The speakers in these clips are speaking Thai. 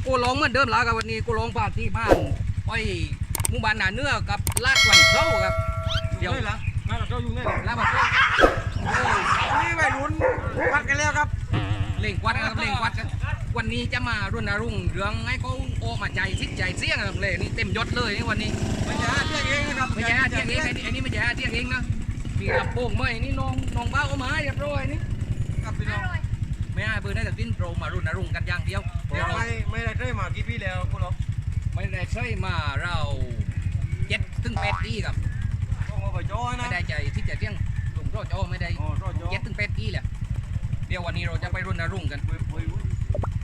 มือนเดิมแล้วครับวันนี้กูลงพาที่บ้านไปหมู่บ้านหนาเนื้อกับลาดวันเข้าครับ เดี๋ยวเลยเหรอมาเราอยู่เนี่ยลาดวันเข้านี่วัยรุ่นพัดกันแล้วครับเล่งควัดนะครับเล่งควัดครับวันนี้จะมารณรงค์เรื่องให้เขาโออกมาใจซิกใจเสี่ยงครับเลยนี่เต็มยศเลยนี่วันนี้ไม่ใช่เที่ยงเองนะครับไม่ใช่ห้าเที่ยงเองไอ้นี่ไอ้นี่ไม่ใช่ห้าเที่ยงเองนะมีกระโปรงเมื่อยนี่น้องน้องบ้าเอามาให้เรียบร้อยนี่ครับพี่น้อง ไม่ให้เบอร์ได้แต่สิ้นโปรมารณรงค์กันอย่างเดียวเดี๋ยวเราไม่ไม่ได้เคยมากี่ปีแล้วพวกเราไม่ได้ใช่มาเราเจ็ดถึงแปดปีครับต้องมาไปจ้อยนะไม่ได้ใจที่จะเที่ยงลงโรจอไม่ได้อ๋อรอดจ้อเจ็ดถึงแปดปีแหละเดี๋ยววันนี้เราจะไปรณรงค์กัน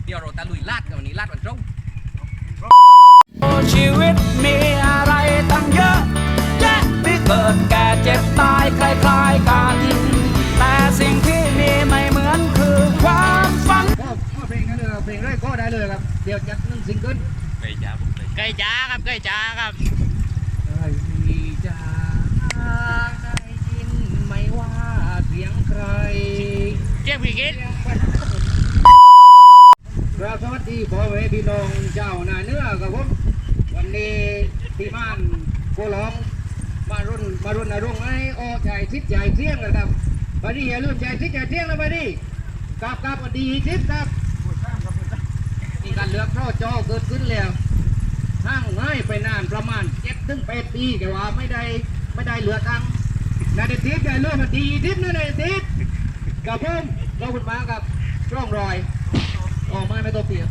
เดี๋ยวเราตะลุยลาดกันวันนี้ลาดวันตรงชีวิตมีอะไรตั้งเยอะแยะที่เกิดแก่เจ็บตายคล้ายๆกัน เลยเพลงแรกก็ได้เลยครับ เดี๋ยวจัดหนึ่งซิงเกิลไก่จ้าครับไก่จ้าครับได้ดีจ้าได้ยินไหม่ว่าเสียงใครเจ๊พี่กินครับสวัสดีพ่อแม่พี่น้องเจ้าหน้าเนื้อกับผมวันนี้ที่บ้านโกหลองมารุ่นมารุ่นอรุ่งให้ออกใจทิศใจเที่ยงกันครับวันนี้อย่าลืมใจทิศใจเที่ยงนะวันนี้กับกับวันดีทิศครับมี การเลือกท่อจอเกิดขึ้นแล้วห้างง่ายไปนานประมาณเจ็ดถึงแปดปีแต่ว่าไม่ได้ไม่ได้เหลือตังค์นายเดชทิศอย่าลืมมาดีทิศนะนายเดชทิศกับผมเราคุณมากับร่องรอย ออกมาไม่ต้องเปียน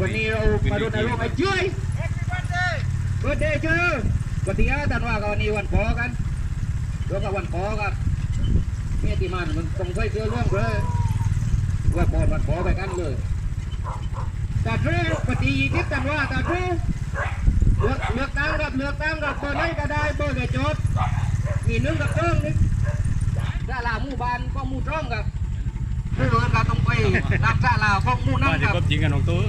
วันนี้เรามาดูในโลกไอ้ช่วยเบิร์ดเดย์ชื่อวันที่ห้าธันว่าคมวันนี้วันขอกันแล้วก็วันขอครับเนี่ยที่มันมันต้องใส่เสื้อเรื่องเลยว่าบอวันขอไปกันเลย ตาทรูปฏิทินธันวาตาทรูเลือกเลือกตั้งกับเลือกตั้งกับเบอร์ไหนก็ได้เบอร์เดจดมีหนึ่งกับเติ้งนี่ดาราหมู่บ้านก็หมู่จ้องกับผู้เดินการต้องไปรักษาลาวพวกหมู่นั่นครับจริงกันของตัว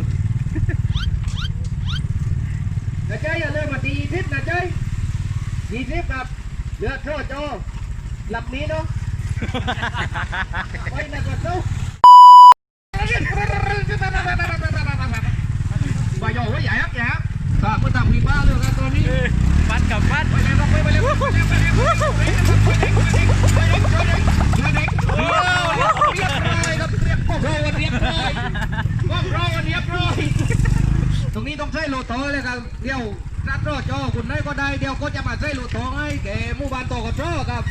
นะเจ้ยอย่าเลยมาดีทิพย์นะเจ้ยดีทิพย์ครับเดือดโทษโจหลับนี้เนาะไปนะก่อนเนาะไปโย่ไว้ใหญ่ครับใหญ่ครับ ตาคนต่างมีบ้าเรื่องกันตัวนี้ฟัดกับฟัดไปเลยไปเลยไปเลยไปเลยไปเลยไปเลยไปเลยไปเลยไปเลยโอ้เรียบร้อยครับเรียบร้อยเรียบร้อยเรียบร้อยเรียบร้อยตรงนี้ต้องใช้โลโต้เลยครับเดี๋ยวรัดรอจอคุณได้ก็ได้เดี๋ยวก็จะมาใช้โลโต้ให้แกหมู่บ้านโตกับรอครับ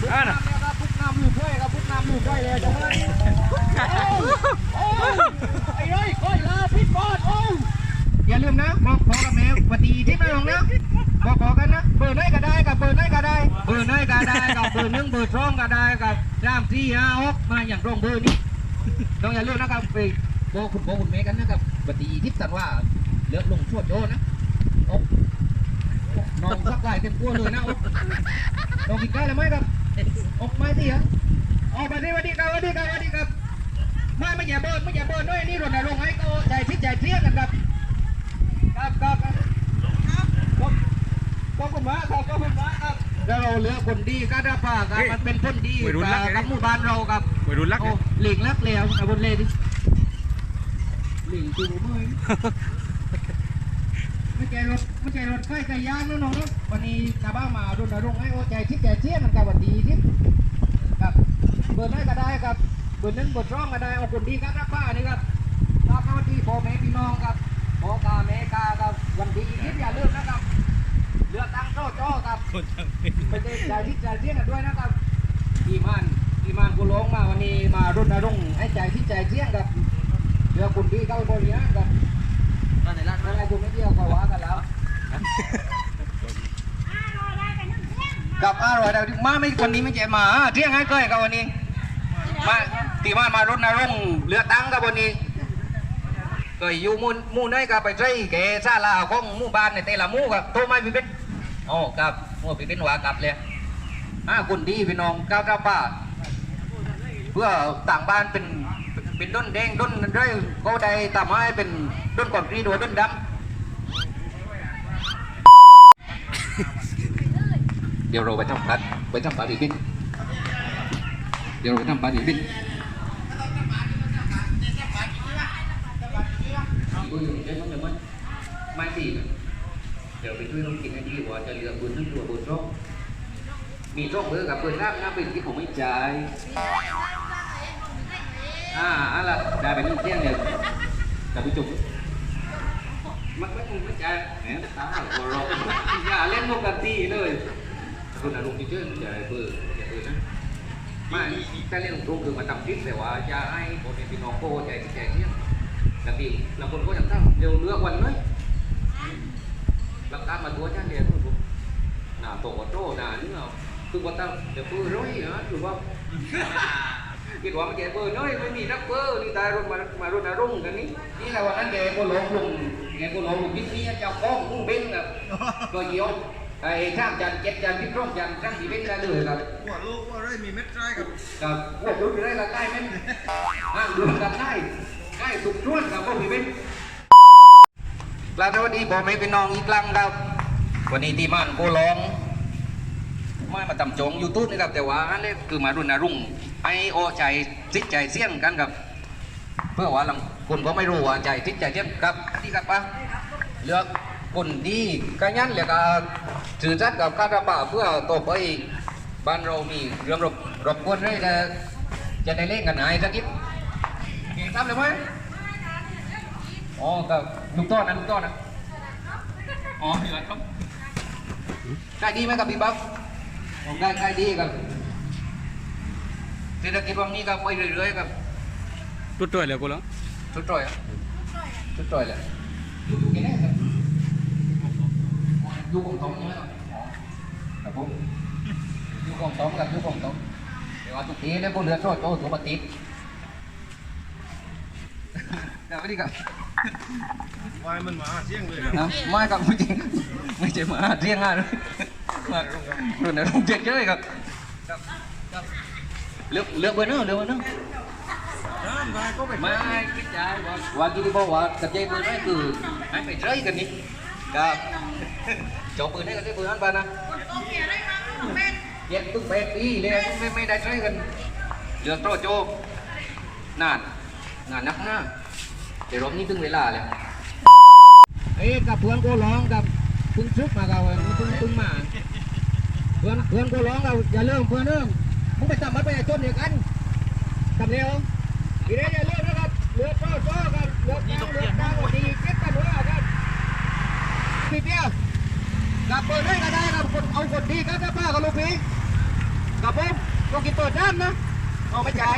พุกน้ำเนี่ยครับพุกน้ำลูกด้วยครับพุกน้ำลูกด้วยเลยจังเลยโอ้ไอ้เอ้ยก้อยลาพิษบอดโอ้ อย่าลืมนะบอกพอกับแม่ปฏิทินไม่ลงนะบอกขอกันนะเบอร์ไหนก็ได้กับเบอร์ไหนก็ได้ เบอร์ไหนก็ได้กับเบอร์หนึ่งเบอร์สองก็ได้กับสามสี่ห้าหกมาอย่างตรงเบอร์นี้ต้องอย่าลืมนะครับไปบอกคุณบอกคุณแม่กันนะครับปฏิทินสันว่าเลือกลงชั่วโจนะโอ๊ะนอนสักไหลเต็มตัวเลยนะโอ๊ะลองกินได้หรือไม่ครับโอ๊ะไม่สิฮะออกมาดิวันดีครับวันดีครับวันดีครับไม่ไม่อย่าเบิร์นไม่อย่าเบิร์นด้วยนี่รณรงค์ให้เขาใจทิศใจเที่ยงกันครับ ครับครับครับก็คุมาครับก็คุมาครับแล้วเราเหลือคนดีก็ได้ป่าครับมันเป็นคนดีกับหมู่บ้านเราครับวัยรุ่นรักโอ้หลิงรักแล้วเอาบนเลยดิหลิงจูมือไม่ใจรถไม่ใจรถใกล้ไก่ย่างแล้วน้องวันนี้ชาวบ้านมารุนรงค์ให้โอ้ใจทิศใจเที่ยงกันกับวันดีทิศครับเบอร์ไหนก็ได้ครับเบอร์นึ่งเบอร์สองก็ได้เอาคนดีครับรับป้านี่ครับรับวันดีพ่อแม่พี่น้องครับ พ่อกาแม่กาครับวันดีทิศอย่าลืมนะครับเลือกตั้งโจโจครับคนทั้งไปเจอใจที่ใจเที่ยงกันด้วยนะครับทีมานทีมานกูร้องมาวันนี้มารณรงค์ให้ใจที่ใจเที่ยงครับเดี๋ยวคุณพี่เข้าบริหารครับอะไรคุณไม่เที่ยวก็ว่ากันแล้วกับอร่อยแต่มาไม่วันนี้ไม่ใช่มาเที่ยงให้เกยกับวันนี้มาทีมานมารณรงค์เลือกตั้งกับวันนี้ ก็อยู่มู่มู่ไหนก็ไปใช้แกซาลาของมู่บ้านในแต่ละมู่กับโทรมาพี่เป็นโอ้ครับโอ้พี่เป็นหัวกลับเลยอ่าคุณดีพี่น้องก้าวก้าวป้าเพื่อต่างบ้านเป็นเป็นด้นแดงด้นไรก็ได้ทำให้เป็นด้นก่อนรีดหรือด้นดำเดี๋ยวเราไปทำปัดไปทำปัดอีกนิดเดี๋ยวเราไปทำปัดอีกนินดีนะเดี๋ยวไปช่วยน้องกินให้ดีว่าจะเหลือปืนนึงตัวปืนร่องมีร่องเบอร์กับปืนร่างนะเป็นที่ผมไม่จ่ายอ่าอะไรได้ไปนึ่งเที่ยงเนี่ยจะไปจุกมันไม่คงไม่จ่ายแหมตาหัวเราะอย่าเล่นมุกกันตีเลยคุณอารมณ์ที่เชื่ออย่าเบอร์อย่าเบอร์นะไม่แต่เรื่องตรงคือมาทำคลิปแต่ว่าจะให้โมเดลพี่น้องโก้ใจใจเนี่ยบางทีบาคนก็ยังตั้งเร็วเลือกวันเลย หลักการมาตัวจ้าเดียวทุกหน้าโตกโตหน้าเนื้อคือว่าตั้งเดี๋ยวปืนร้อยฮะถือว่าคิดว่ามันแก่เบอร์น้อยไม่มีนักเบอร์นี่ตายรถมามารถนารุ่งกันนี่นี่แหละวันนั้นแกก็หลงลุงแกก็หลงลุงพิษนี้เจ้าของลุงเบนครับก็เยี่ยวไอ้ข้ามจันเจ็ดจันพิษร่องจันทั้งที่เบนได้เลยครับหัวลูกว่าไรมีเม็ดไรกับกับพวกรู้ได้ละใกล้ไหมห้างดูกันได้ใกล้สุกชวนกับพวกพี่เป็น กลาสวัสดีผมไม่เป็นน้องอีกครั้งครับ วันนี้ที่ม่านโกลองไม่มาตำจงยูทูบนะครับ แต่ว่าอันนี้คือมารุ่นนารุ่งไอโอใจจิตใจเสี่ยงกันครับ เพื่อว่าลำคนก็ไม่รู้ว่าใจจิตใจเสี่ยงครับนี่ครับปะเลือกคนดีกันยันเลยก็ถือจัดกับการระบาเพื่อต่อไปบ้านเรามีเรื่องรบรบกวนเลยจะจะได้เล่นกันไหนสักนิดเก่งทำเลยไหมอ๋อกับ ลูกต้อนนะลูกต้อนนะอ๋อเหรอครับได้ดีไหมกับพี่บ๊อบผมได้ได้ดีครับเศรษฐกิจวันนี้ก็ไปเรื่อยๆครับ Tốt rồi là cô lắm ชุดตรอยอะชุดตรอยเลยอยู่ตรงนี้ครับอยู่กองทองใช่ไหมครับอ๋อครับผมอยู่กองทองกับอยู่กองทองเดี๋ยวเอาทุกทีเนี่ยพวกเรือโซ่โจ้ตัวปฏิบเดี๋ยวไปดีครับวายมันมาเสี่ยงเลยนะไม่ครับไม่จริงไม่ใช่มาเรียงงานเลยมารุ่นไหนรุ่นเจ็ดเจ้ยครับครับครับเลือกเลือกไปเนอะเลือกไปเนอะน้ำวายก็ไปไม่คิดใจว่าว่าที่บอกว่ากระเจปืนนั่นคือให้ไปเจยกันนี่ครับจบปืนให้กันได้ปืนนั่นไปนะเจ็ดตุ้งแปดปีเลยไม่ไม่ได้เจยกันเลือกโตโจนานนานนักหน้า แต่รอบนี้ถึงเวลาแล้วเอ้กับเพื่อนกูร้องกับเพึ่งชุบมากับเพึ่งเพึ่งมา เพื่อนเพื่อนกูร้องกับอย่าเริ่มเพื่อนเริ่มมึงไปจับมันไปจนเดียวกันทำเร็วทีนี้อย่าเลือกนะครับเลือกโจ้โจ้ครับเลือกดาวเลือกดาวดีเก็บกันว่าครับพี่เปี้ยกับเปิดให้ก็ได้ครับคนเอาคนดีครับป้ากับลูกพี่กับผมลูกกินเปิดด้านนะเอาไม่จ่าย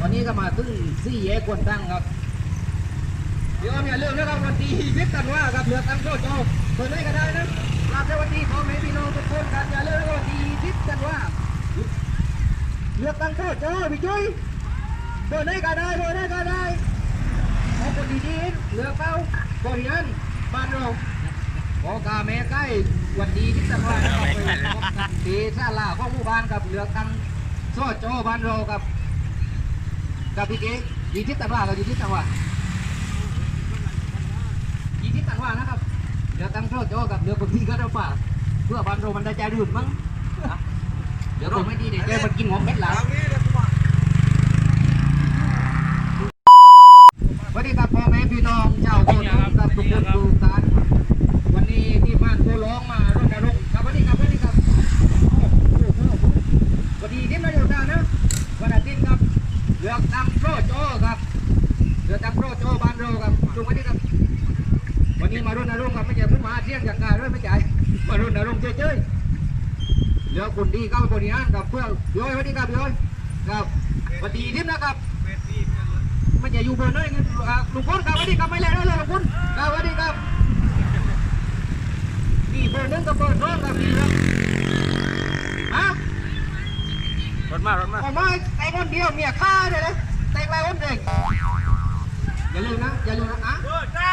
วันนี้ก็มาตึ้งซี่แยกคนตั้งครับ เดี๋ยวอย่าเลือกนะครับวันดีเก็บกันว่าครับเลือกตั้งโจโจ้เปิดให้ก็ได้นะกราบสวัสดีพอแม่พี่น้องทุกคนกันอย่าเลือกวันดีเก็บกันว่าเลือกตั้งโจโจพี่จุ้ยเบอร์ไหนก็ได้เบอร์ไหนก็ได้เอคนดีๆเลือกเอาบริเวณบ้านเราขอกาแม่ใกล้วันดีที่สังวาเราไปพบกันที่ศาลาข้องหมู่บ้านกับเลือกตั้งโซโจบ้านเรากับ กับพี่เก๋ดีที่ตันว่ากับดีที่ตันว่าดีที่ตันว่านะครับเดี๋ยวตั้งโทษโจกับเดี๋ยวคนที่ก็จะฝ่าเพื่อบ้านเรามันได้ใจดื่มมั้งเดี๋ยวเราไม่ดีเดี๋ยวมันกินหัวเม็ดหลังนี้เลยกูว่า สวัสดีครับพ่อแม่พี่น้องเจ้าโคนกับทุกคนทุกท่านวันนี้ที่บ้านโคร้องมารณรงค์ครับสวัสดีครับสวัสดีครับโอ้โหสวัสดีที่มาอยู่ด้านนะวันอาทิตย์ครับเลือกตั้งโปรโจครับเลือกตั้งโปรโจบ้านเราครับจุงวันนี้ครับวันนี้มารณรงค์ครับไม่ใช่เพิ่งมาเที่ยงอย่างกายด้วยไม่ใช่มารณรงค์เฉย ๆเลือกคนดีเข้าบริหารกับเพื่อนพี่อ้อยสวัสดีครับพี่อ้อยครับสวัสดีทิพย์นะครับเป็ดปีเนี่ยมันจะอยู่บอร์ไหนกันอ่าลุงพลครับสวัสดีครับไม่แล้วเลยลุงพลครับสวัสดีครับนี่เบอร์หนึ่งกับเบอร์สองครับพี่ครับฮะ Rót mà, rót mà ออกมาแต่คนเดียวเมียฆ่าเลยนะแต่งลายคนเด็กอย่าลืมนะอย่าลืมนะอะเออจ้า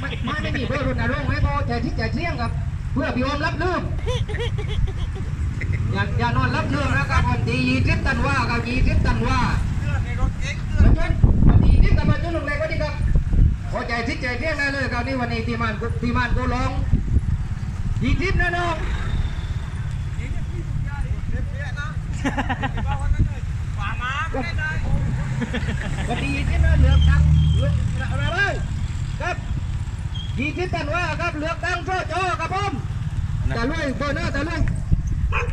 ไม่ไม่ไม่มีเบอร์รุ่นอารมณ์ไม่พอใจที่ใจเที่ยงครับเพื่อพี่อมรับลืม อย่าอย่านอนรับลืมนะครับวันที่ยี่สิบตันว่ากับยี่สิบตันว่าเลือดในรถเก๋งเลือมาดจนวันนี้นี่กับมาจนลงแรงวันนี้ครับพอใจทิศใจเที่ยงได้เลยครับนี่วันนี้ทีมานทีมานกูร้องยี่สิบนะน้องเก๋งที่ถูกใจเด็ดเปี้ยนะบอกว่านั่นเลยฝ่ามาไม่ได้วันนี้ยี่สิบนะเหลือตังค์เหลืออะไรบ้างครับยี่สิบตันว่าครับเลือกตั้งโซ่โจครับผมแต่ลุยเบอร์เนอร์แต่ลุย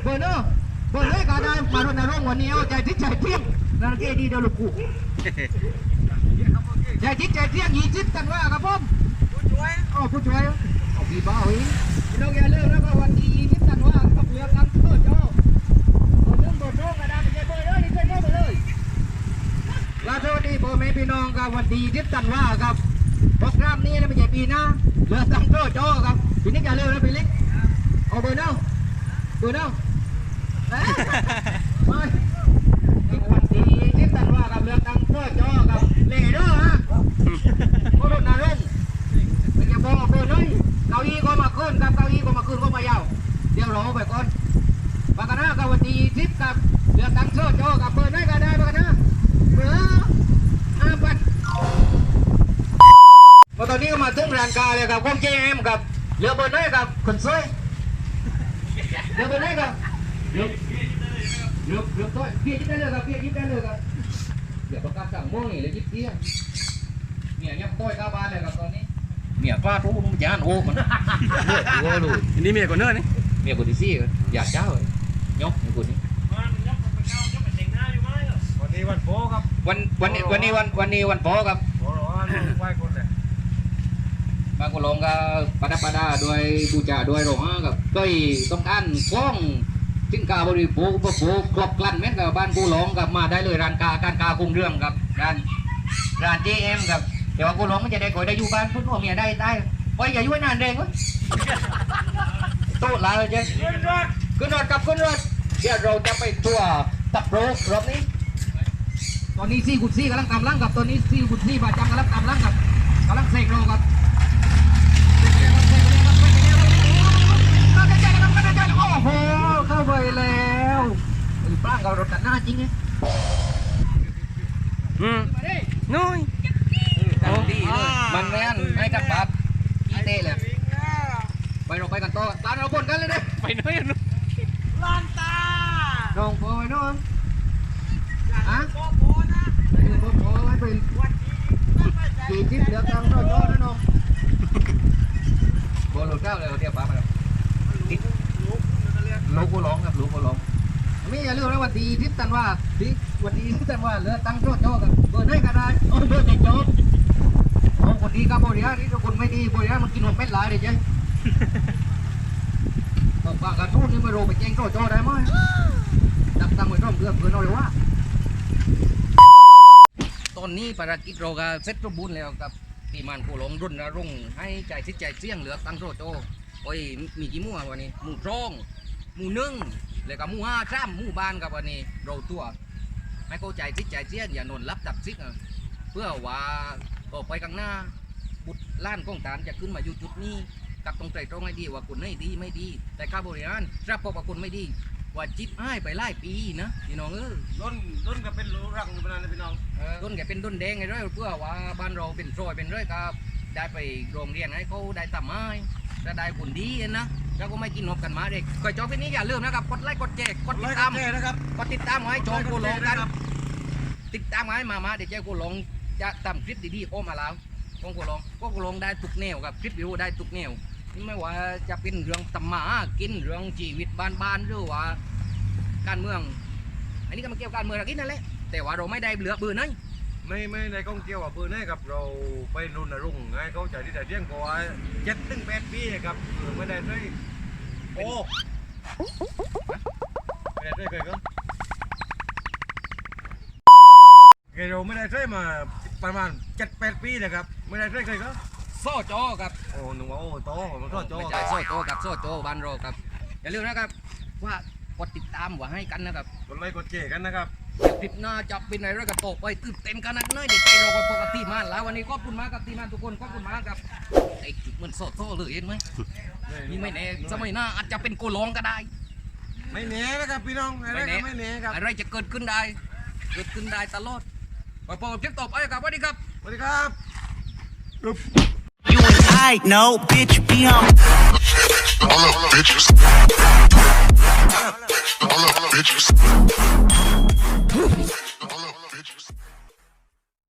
เบอร์เนอร์เบอร์เนอร์กาดานมารณรงค์วันนี้เอาใจทิศใจเที่ยงนั่นเกดีเดลูกูใจทิศใจเที่ยงยี่สิบตันว่าครับผมผู้ช่วยอ๋อผู้ช่วยเอาพี่บ้าเฮ้ยเราอย่าลืมนะว่าวันที่ยี่สิบตันว่ากับเลือกตั้งโซ่โจเบอร์เนอร์เบอร์เนอร์กาดานไม่ใช่เบอร์เนอร์นี่ใช่เบอร์เลยลาโทษดีพ่อแม่พี่น้องครับวันดีทิพย์ตันว่าครับโปรแกรมนี้นะไม่ใช่ปีหน้าเลือกตั้งโจโจครับปีนี้อย่าเร็วนะพี่เล็กเอาเบอร์เนอร์ เน่าเอ๊ะไม่วันดีทิพย์ตันว่าครับเลือตั้งโจโจครับเล่เด้อฮะโคตรนารงค์ไม่ใช่บอกเบอร์น้อยเก้าอี้ก็มาขึ้นครับเก้าอี้ก็มาขึ้นก็มายาวเดี๋ยวรอไปก่อนปากกานากับวันดีทิพย์ครับเลือตั้งโจโจอกับเบอร์น้อยก็ได้ปากกานาเบื่ออาบัดพอตอนนี้ก็มาถึงร้านกาเลยครับก้องเจมกับเหลือเบอร์ไหนครับคนสวย เหลือเบอร์ไหนครับเหลือเหลือเหลือต้อยเพียยิบได้เลยครับเพียยิบได้เลยครับเดี๋ยวประกาศสั่งโม่นี่เลยยิบเพียเมียยับต้อยข้าบ้านเลยครับตอนนี้เมียกล้าทุบมันจานโอ้มันเลือดโอ้ลูกอันนี้เมียก่อนเนอร์นี่เมียคนที่สี่อยากเจ้าเลยยกคนนี้วันนี้วันโป๊ครับ วันวันนี้วันนี้วันวันนี้วันพอครับโอ้โหไหว้คนเลยบางคนลงก็ปะดาปะดาด้วยบูชาด้วยโรงกับก้อยต้องการกล้องสินค้าบริโภคอุปโภคครบครันแม้แต่บ้านกูหลงกับมาได้เลยร้านกาการกาคงเรื่องครับร้านร้านเจเอ็มครับเดี๋ยวว่ากูหลงมันจะได้ก่อยได้อยู่บ้านพุ่นพ่อเมียได้ได้โอ้อย่ายุ่งนานแรงเว้ยโตลาเลยเจ๊ขึ้นรถกับขึ้นรถเดี๋ยวเราจะไปตัวตับโรกรอบนี้ ตอนนี้ซี่กุดซี่กำลังตามล่างกับตอนนี้ซี่กุดซี่บาดจังกำลังตามล่างกับกำลังเสกโรครับ โอ้โห เข้าไปแล้วไอ้ป้างกับรถตัดหน้าจริงไง อืมน้อยมันแม่นให้กับปั๊บอีเต้เลยไปเราไปกันต่อตามเราบนกันเลยเด้ไปน้อยนู่นลานตาน้องพอไปน้องฮะโป๊โป๊นะไปดูพอพอไว้ไปวันนี้ไม่ใจกี่ทิศเหลือตังค์รอจอนะน้องบอลหลุดเข้าเลยเดี๋ยวปั๊บไปแล้วลุกแล้วก็เรียกลูกกูร้องครับลูกกูร้องไม่อย่าลืมนะวันดีทิศตันว่าทิวันดีทิศตันว่าเหลือตังค์รอจอกันเบอร์ได้ก็ได้โอ้เบอร์เด็กจบโอ้คนดีกับบริหารนี่คนไม่ดีบริหารมันกินหมดเป็ดหลายเลยเจ๊บอกว่ากระทุ่นนี่มาโรไปแจ้งโจโจได้ไหมจับตังไว้ร่องเรือเพื่อนเอาเลยว่าตอนนี้ภารกิจเราก็เสร็จสมบูรณ์แล้วกับทีมงานผู้ลงรุ่นระรุ่งให้ใจทิศใจเสี่ยงเหลือตังโจโจโอ้ยมีกี่มู่อะวันนี้หมูร้อง หมูนึ่ง แล้วก็หมู่ห้าจ้ามหมู่บ้านกับวันนี้เราตัวให้เข้าใจทิศใจเสี่ยงอย่านอนรับตับซิกอะเพื่อว่าต่อไปข้างหน้าบุตรล้านกองฐานจะขึ้นมาอยู่จุดนี้กับตรงใจตรงให้ดีว่าคุณไม่ดีไม่ดี แต่ข้าบริหารรับพบว่าคุณไม่ดีว่าจิตให้ไปไล่ปีนะพี่น้องเออล้นล้นก็เป็นรู้รักเป็นอะไรพี่น้องต้นแกเป็นต้นแดงไงด้วยเพื่อว่าบ้านเราเป็นซอยเป็นเรื่อยครับได้ไปโรงเรียนให้เขาได้ทำให้ จะได้ผลดีนะแล้วก็ไม่กินนมกันมาเด็กก่อยจอพี่นี้อย่าลืมนะครับ กดไลค์ กดแชร์กดติดตามเท่นะครับ กดติดตามไว้จองกูหลงกัน ติดตามไว้มามาเดี๋ยวเจ้ากูหลงจะทำคลิปดีๆโอ้มาแล้วกองกูหลงก็กูหลงได้ทุกแนวกับคลิปวิวได้ทุกแนวไม่ว่าจะเป็นเรื่องตำหมากินเรื่องชีวิตบ้านๆหรือว่าการเมือง อันนี้ก็มาเกี่ยวกับการเมืองเรากินนั่นแหละแต่ว่าเราไม่ได้เหลือเบือนั้น ไม่ไม่ในกองเกี่ยวกับปืนให้กับเราไปรุนรุ่งให้เขาใจที่แต่เที่ยงกว่าเจ็ดถึงแปดปีครับไม่ได้ด้วยโอ้ไม่ได้ด้วยเคยก็เคยเราไม่ได้ด้วยมาประมาณเจ็ดแปดปีเลยครับ ไม่ได้ด้วยเคยก็โซ่โจกับโอ้หนุ่มว่าโอ้โตมันก็โตไม่ใช่โซ่โจกับโซ่โจบ้านเราครับ อย่าลืมนะครับว่ากดติดตามว่าให้กันนะครับกดไลค์กดแชร์กันนะครับ คลิปหน้าจะเป็นอะไรกับโตกไปตื่นเต็มขนาดไหนเด็กใจเราก็ปกติมากแล้ววันนี้ขอบคุณมากกับทีมงานทุกคนขอบคุณมากครับไอ้จุดมันโซ่โซ่เลยเห็นไหมนี่ไม่แน่สมัยหน้าอาจจะเป็นโกลองก็ได้ ไม่แน่นะครับพี่น้องอะไรก็ไม่แน่ครับอะไรจะเกิดขึ้นได้ เกิดขึ้นได้ตลอดไปพบกับคลิปต่อไปครับสวัสดีครับสวัสดีครับ You and I know, bitch, be on. All up, bitches. All up, bitches.